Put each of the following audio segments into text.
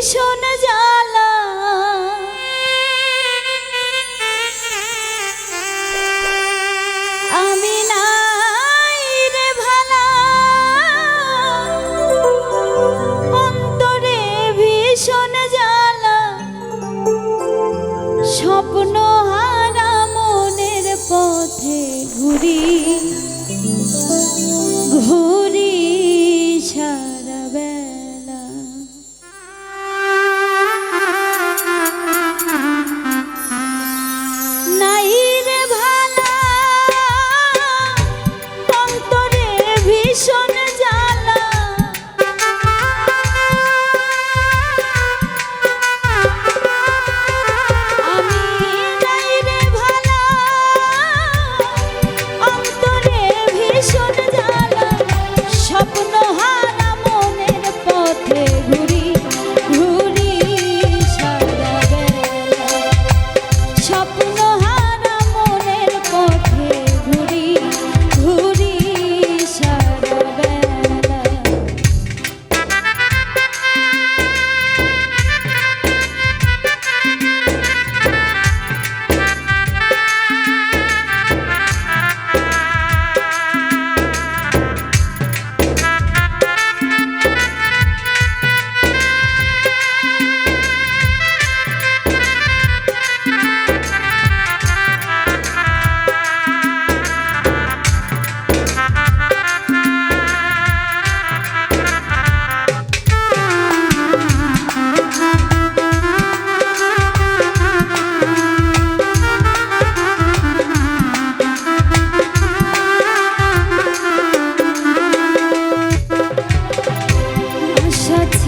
ভীষণ জ্বালা। আমি নাই রে ভালা। অন্তরে ভীষণ জ্বালা। স্বপ্ন হারা মনের পথে ঘুরি।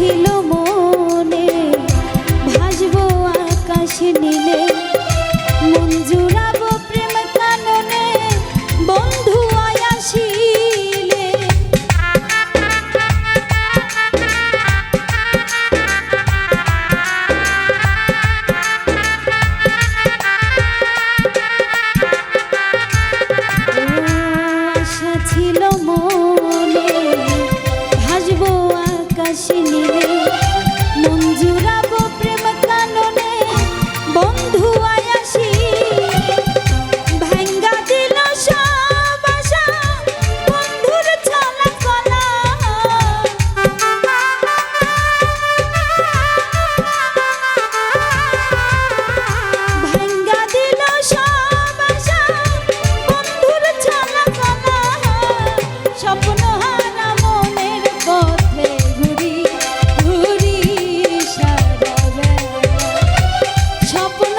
ছিল মনে স্বপ্ন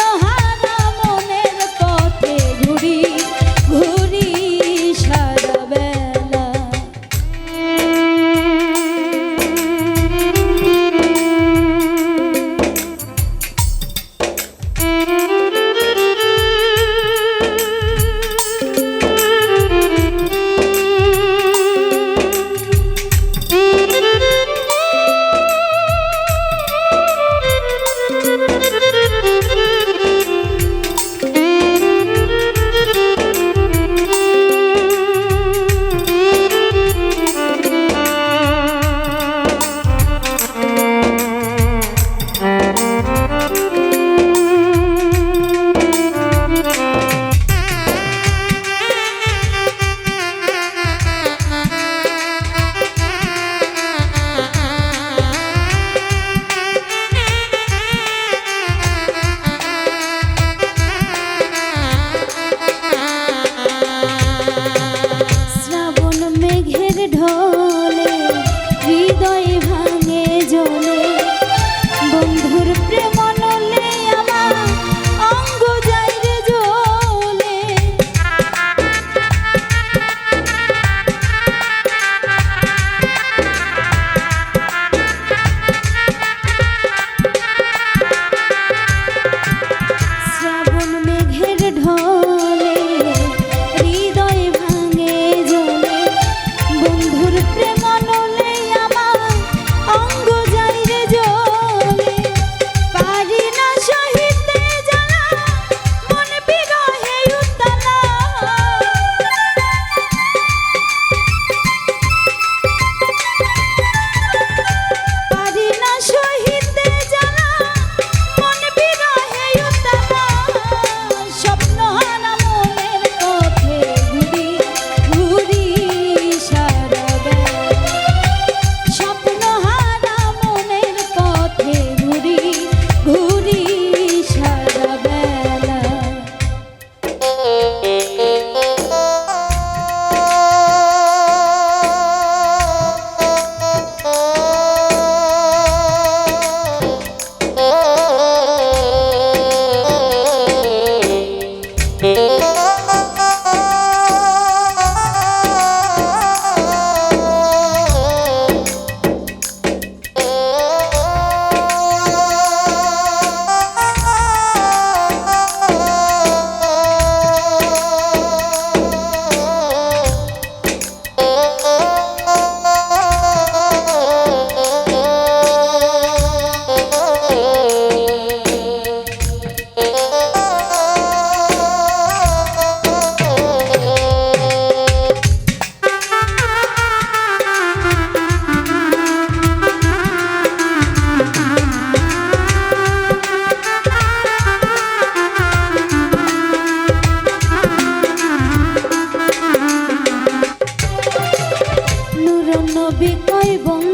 নবী কয় বন্ধু